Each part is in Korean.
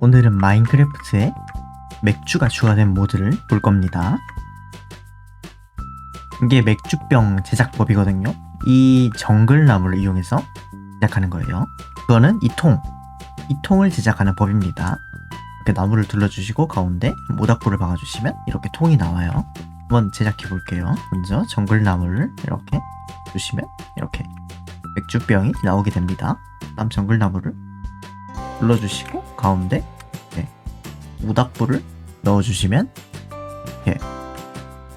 오늘은 마인크래프트에 맥주가 추가된 모드를 볼 겁니다. 이게 맥주병 제작법이거든요. 이 정글나무를 이용해서 제작하는 거예요. 그거는 이 통, 이 통을 제작하는 법입니다. 이렇게 나무를 둘러주시고 가운데 모닥불을 박아주시면 이렇게 통이 나와요. 한번 제작해 볼게요. 먼저 정글나무를 이렇게 주시면 이렇게 맥주병이 나오게 됩니다. 다음 정글나무를 눌러주시고 가운데 이렇게 모닥불을 넣어주시면 이렇게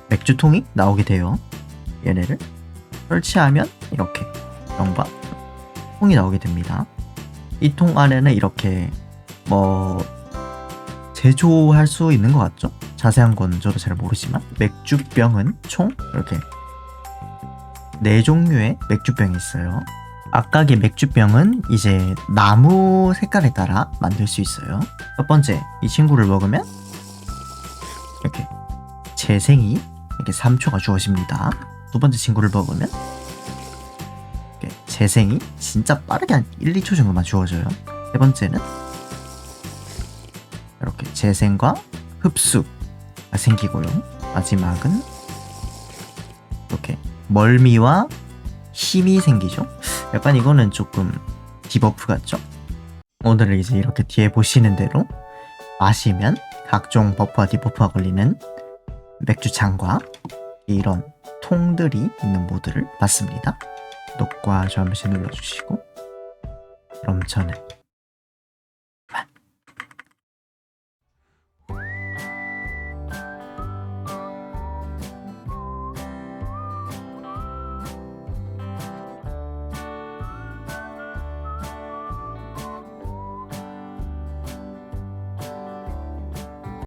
맥주통이 나오게 돼요. 얘네를 설치하면 이렇게 병과 통이 나오게 됩니다. 이 통 안에는 이렇게 뭐 제조할 수 있는 것 같죠? 자세한 건 저도 잘 모르지만 맥주병은 총 이렇게 네 종류의 맥주병이 있어요. 아까의 맥주병은 이제 나무 색깔에 따라 만들 수 있어요. 첫 번째, 이 친구를 먹으면 이렇게 재생이 이렇게 3초가 주어집니다. 두 번째 친구를 먹으면 이렇게 재생이 진짜 빠르게 한 1, 2초 정도만 주어져요. 세 번째는 이렇게 재생과 흡수가 생기고요. 마지막은 이렇게 멀미와 힘이 생기죠. 약간 이거는 조금 디버프 같죠? 오늘은 이제 이렇게 뒤에 보시는 대로 마시면 각종 버프와 디버프가 걸리는 맥주창과 이런 통들이 있는 모드를 봤습니다. 한 번씩 눌러주시고 그럼 저는